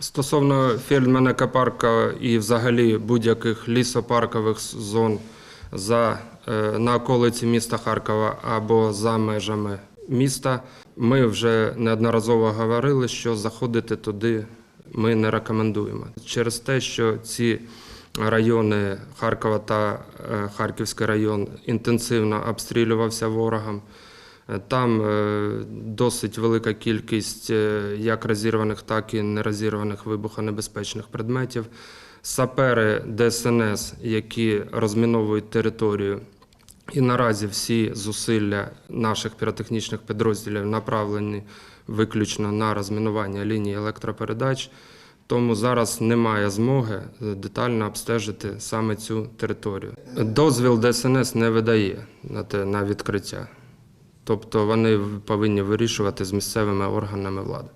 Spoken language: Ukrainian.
Стосовно фельдмана парка і взагалі будь-яких лісопаркових зон за, е, на околиці міста Харкова або за межами міста, ми вже неодноразово говорили, що заходити туди ми не рекомендуємо. Через те, що ці райони Харкова та е, Харківський район інтенсивно обстрілювався ворогом. Е, Там е, досить велика кількість е, як розірваних, так і нерозірваних вибухонебезпечних предметів. Сапери ДСНС, які розміновують територію, і наразі всі зусилля наших піротехнічних підрозділів направлені виключно на розмінування лінії електропередач. Тому зараз немає змоги детально обстежити саме цю територію. Дозвіл ДСНС не видає на те на відкриття. Тобто вони повинні вирішувати з місцевими органами влади.